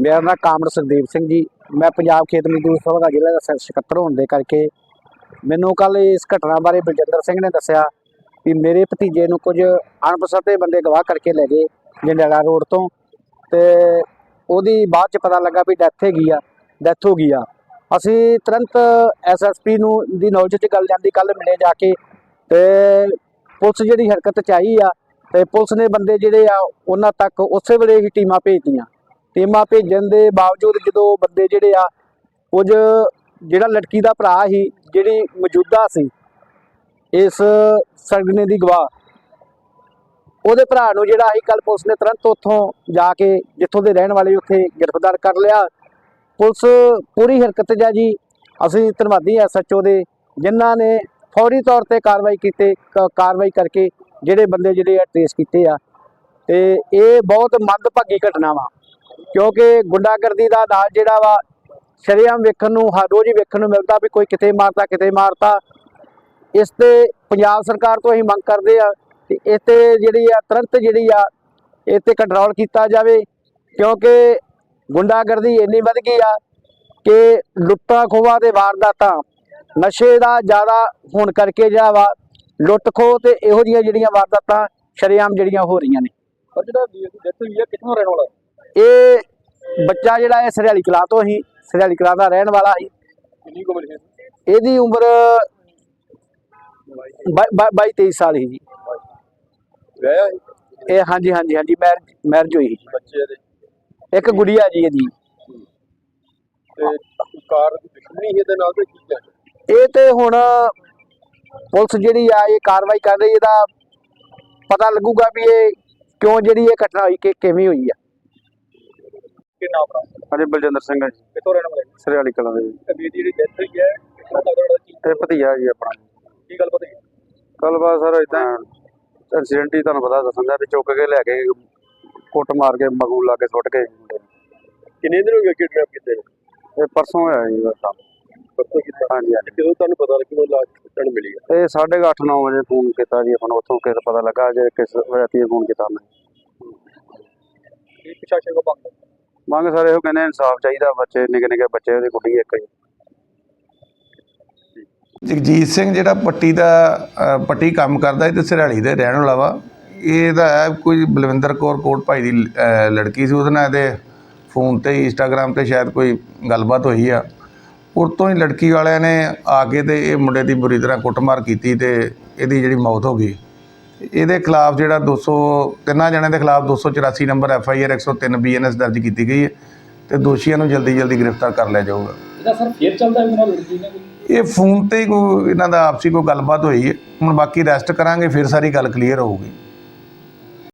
ਮੇਰਾ ਨਾਮ ਕਾਮੜ ਸੁਖਦੇਵ ਸਿੰਘ ਜੀ। ਮੈਂ ਪੰਜਾਬ ਖੇਤ ਮਜ਼ਦੂਰ ਸਭਾ ਦਾ ਜ਼ਿਲ੍ਹਾ ਦਾ ਸਕੱਤਰ ਹੋਣ ਦੇ ਕਰਕੇ ਮੈਨੂੰ ਕੱਲ ਇਸ ਘਟਨਾ ਬਾਰੇ ਬਲਜਿੰਦਰ ਸਿੰਘ ਨੇ ਦੱਸਿਆ ਕਿ ਮੇਰੇ ਭਤੀਜੇ ਨੂੰ ਕੁਝ ਅਣਪਛਾਤੇ ਬੰਦੇ ਗਵਾਹ ਕਰਕੇ ਲੈ ਗਏ ਜੰਡਿਆਲਾ ਰੋਡ ਤੋਂ ਤੇ ਉਹਦੀ ਬਾਅਦ ਚ ਪਤਾ ਲੱਗਾ ਵੀ ਡੈਥ ਹੈਗੀ ਆ ਡੈਥ ਹੋ ਗਈ ਆ। ਅਸੀਂ ਤੁਰੰਤ ਐਸਐਸਪੀ ਨੂੰ ਦੀ ਨੌਲੇਜ ਚ ਗੱਲ ਜਾਂਦੀ ਕੱਲ ਮਿਲੇ ਜਾ ਕੇ ਤੇ ਪੁਲਿਸ ਜਿਹੜੀ ਹਰਕਤ ਚ ਆਈ ਆ ਤੇ ਪੁਲਿਸ ਨੇ ਬੰਦੇ ਜਿਹੜੇ ਆ, ਉਹਨਾਂ ਤੱਕ ਉਸੇ ਵੇਲੇ ਹੀ ਟੀਮਾਂ ਭੇਜਤੀਆਂ। ਟੀਮਾਂ ਭੇਜਣ ਦੇ ਬਾਵਜੂਦ ਜਦੋਂ ਬੰਦੇ ਜਿਹੜੇ ਆ, ਕੁਝ ਜਿਹੜਾ ਲੜਕੀ ਦਾ ਭਰਾ ਸੀ, ਜਿਹੜੀ ਮੌਜੂਦਾ ਸੀ, ਇਸ ਸਰਗਨੇ ਦੀ ਗਵਾਹ, ਉਹਦੇ ਭਰਾ ਨੂੰ ਜਿਹੜਾ ਅਸੀਂ ਕੱਲ ਪੁਲਿਸ ਨੇ ਤੁਰੰਤ ਉੱਥੋਂ ਜਾ ਕੇ, ਜਿੱਥੋਂ ਦੇ ਰਹਿਣ ਵਾਲੇ ਉੱਥੇ ਗ੍ਰਿਫਤਾਰ ਕਰ ਲਿਆ। ਪੁਲਿਸ ਪੂਰੀ ਹਰਕਤ 'ਚ ਜੀ। ਅਸੀਂ ਧੰਨਵਾਦੀ ਐਸਐਚਓ ਦੇ, ਜਿਨ੍ਹਾਂ ਨੇ ਫੌਰੀ ਤੌਰ ਤੇ ਕਾਰਵਾਈ ਕੀਤੇ ਕਾਰਵਾਈ ਕਰਕੇ ਜਿਹੜੇ ਬੰਦੇ ਜਿਹੜੇ ਆ ਟ੍ਰੇਸ ਕੀਤੇ ਆ। ਤੇ ਇਹ ਬਹੁਤ ਮੰਦਭਾਗੀ ਘਟਨਾ ਵਾ ਕਿਉਂਕਿ ਗੁੰਡਾਗਰਦੀ ਦਾ ਨਾਲ ਜਿਹੜਾ ਵਾ ਸ਼ਰੇਆਮ ਵੇਖਣ ਨੂੰ, ਹਰ ਰੋਜ਼ ਹੀ ਵੇਖਣ ਨੂੰ ਮਿਲਦਾ ਵੀ ਕੋਈ ਕਿਤੇ ਮਾਰਤਾ ਕਿਤੇ ਮਾਰਤਾ। ਇਸ ਤੇ ਪੰਜਾਬ ਸਰਕਾਰ ਤੋਂ ਅਸੀਂ ਮੰਗ ਕਰਦੇ ਆ ਕਿ ਇਹ ਤੇ ਜਿਹੜੀ ਆ, ਤੁਰੰਤ ਜਿਹੜੀ ਆ ਇਹ ਤੇ ਕੰਟਰੋਲ ਕੀਤਾ ਜਾਵੇ। ਕਿਉਂਕਿ ਗੁੰਡਾਗਰਦੀ ਇੰਨੀ ਵੱਧ ਗਈ ਆ ਕਿ ਲੁੱਟਾਂ ਖੋਹਾਂ ਤੇ ਵਾਰਦਾਤਾਂ ਨਸ਼ੇ ਦਾ ਜ਼ਿਆਦਾ ਹੋਣ ਕਰਕੇ ਜਿਹੜਾ ਵਾ, ਲੁੱਟ ਖੋਹ ਤੇ ਇਹੋ ਜਿਹੀਆਂ ਜਿਹੜੀਆਂ ਵਾਰਦਾਤਾਂ ਸ਼ਰੇਆਮ ਜਿਹੜੀਆਂ ਹੋ ਰਹੀਆਂ ਨੇ। ਪਰ ਜਿਹੜਾ ਵੀਰ ਦੀ ਡੈਥ ਹੋਈ ਹੈ, ਕਿੱਥੋਂ ਰਹਿਣ ਵਾਲਾ? ਇਹ ਬੱਚਾ ਜਿਹੜਾ ਇਹ ਸਰਿਆਲੀ ਕਲਾਂ ਤੋਂ ਹੀ ਸਰਿਆਲੀ ਕਲਾਂ ਦਾ ਰਹਿਣ ਵਾਲਾ ਕਿੰਨੀ ਉਮਰ ਹੈ ਇਹਦੀ ਉਮਰ 22 23 ਸਾਲ ਹੀ ਜੀ। ਵਿਆਹਿਆ ਸੀ? ਇਹ ਹਾਂਜੀ ਹਾਂਜੀ ਹਾਂਜੀ ਮੈਰਿਜ ਮੈਰਿਜ ਹੋਈ। ਬੱਚੇ ਦੇ? ਇੱਕ ਗੁੜੀਆ ਜੀ ਇਹਦੀ। ਤੇ ਕਾਰ ਦੀ ਦੁਸ਼ਮਣੀ ਇਹਦੇ ਨਾਲ ਤੇ ਕੀ ਹੈ ਇਹ ਤੇ ਹੁਣ ਪੁਲਿਸ ਜਿਹੜੀ ਆ ਇਹ ਕਾਰਵਾਈ ਕਰ ਰਹੀ ਇਹਦਾ ਪਤਾ ਲੱਗੂਗਾ ਵੀ ਇਹ ਕਿਉਂ ਜਿਹੜੀ ਇਹ ਘਟਨਾ ਹੋਈ ਕਿ ਕਿਵੇਂ ਹੋਈ ਆ। ਕਿ ਨਾਮ ਦਾ ਹਾਂਜੀ ਬਲਜਿੰਦਰ ਸਿੰਘ ਹੈ ਜੀ। ਕਿੱਥੋਂ ਰਹਿਣ ਵਾਲਾ ਸਰਿਆਲੀ ਕਲਾਂ ਦੇ ਜੀ। ਤੇ ਵੀਰ ਦੀ ਡੈਥ ਹੋਈ ਹੈ ਕਿੱਥੋਂ ਦਾ ਤੁਹਾਡਾ ਕੀ ਤੇ ਭਤੀਆ ਜੀ ਆਪਣਾ ਕੀ ਗੱਲ ਪਤਾ ਬਾਅਦ ਸਰ ਇਦਾਂ ਐਕਸੀਡੈਂਟ ਹੀ ਤੁਹਾਨੂੰ ਪਤਾ ਦੱਸਣ ਦਾ ਵੀ ਚੁੱਕ ਕੇ ਲੈ ਕੇ ਕੁੱਟ ਮਾਰ ਕੇ ਮਗੂ ਲਾ ਕੇ ਸੁੱਟ ਕੇ ਮੁੰਡੇ ਨੂੰ। ਕਿੰਨੇ ਦਿਨ ਹੋ ਗਏ ਕਿਡਨੈਪ ਕੀਤੇ ਨੂੰ? ਇਹ ਪਰਸੋਂ ਹੋਇਆ ਜੀ ਬਸ। ਕੰਮ। ਪਰਸੋਂ ਕੀਤਾ। ਹਾਂਜੀ ਹਾਂਜੀ। ਕਿਦੋਂ ਤੁਹਾਨੂੰ ਪਤਾ ਲੱਗਿਆ ਉਹ ਲਾਸ਼ ਕਿੱਥੋਂ ਮਿਲੀ ਹੈ? ਇਹ 8:30 9 ਵਜੇ ਫੋਨ ਕੀਤਾ ਜੀ ਆਪਾਂ ਉੱਥੋਂ ਕਿਸ ਪਤਾ ਲੱਗਾ ਜੇ ਕਿਸ ਨੇ ਫੋਨ ਕੀਤਾ ਮੈਂ ਕੀ ਪ੍ਰਸ਼ਾਸਨ ਕੋ ਮੰਗ ਮੰਗ ਸਾਰੇ ਉਹ ਕਹਿੰਦੇ ਇਨਸਾਫ ਚਾਹੀਦਾ ਬੱਚੇ, ਨਿੱਕੇ ਨਿੱਕੇ ਬੱਚੇ ਉਹਦੀ ਕੁੜੀ ਇੱਕ ਜੀ ਜਗਜੀਤ ਸਿੰਘ ਜਿਹੜਾ ਪੱਟੀ ਦਾ ਪੱਟੀ ਕੰਮ ਕਰਦਾ ਇਹ ਤੇ ਸਿਰਾਲੀ ਦੇ ਰਹਿਣ ਵਾਲਾ ਵਾ। ਇਹਦਾ ਹੈ ਕੋਈ ਬਲਵਿੰਦਰ ਕੌਰ ਕੋਟ ਭਾਈ ਦੀ ਲੜਕੀ ਸੀ, ਉਹਦੇ ਨਾਲ ਇਹਦੇ ਫੋਨ ਤੇ ਇੰਸਟਾਗ੍ਰam ਤੇ ਸ਼ਾਇਦ ਕੋਈ ਗੱਲਬਾਤ ਹੋਈ ਆ। ਉਰ ਹੀ ਲੜਕੀ ਵਾਲਿਆਂ ਨੇ ਆ ਕੇ ਤੇ ਇਹ ਮੁੰਡੇ ਦੀ ਬੁਰੀ ਤਰ੍ਹਾਂ ਕੁੱਟਮਾਰ ਕੀਤੀ ਤੇ ਇਹਦੀ ਜਿਹੜੀ ਮੌਤ ਹੋ ਗਈ। ਇਹਦੇ ਖਿਲਾਫ ਜਿਹੜਾ 200 ਤਿੰਨਾਂ ਜਣਿਆਂ ਦੇ ਖਿਲਾਫ 284 number F I R 103 B N S ਦਰਜ ਕੀਤੀ ਗਈ ਹੈ ਤੇ ਦੋਸ਼ੀਆਂ ਨੂੰ ਜਲਦੀ ਜਲਦੀ ਗ੍ਰਿਫਤਾਰ ਕਰ ਲਿਆ ਜਾਊਗਾ। ਇਹਦਾ ਸਰ ਫੇਰ ਚੱਲਦਾ ਨਾਲ ਲੜਕੀ ਨੇ ਇਹ ਫੋਨ ਤੇ ਕੋਈ ਇਹਨਾਂ ਦਾ ਆਪਸੀ ਕੋਈ ਗੱਲਬਾਤ ਹੋਈ ਹੈ। ਹੁਣ ਬਾਕੀ ਰੈਸਟ ਕਰਾਂਗੇ ਫਿਰ ਸਾਰੀ ਗੱਲ ਕਲੀਅਰ ਹੋਊਗੀ।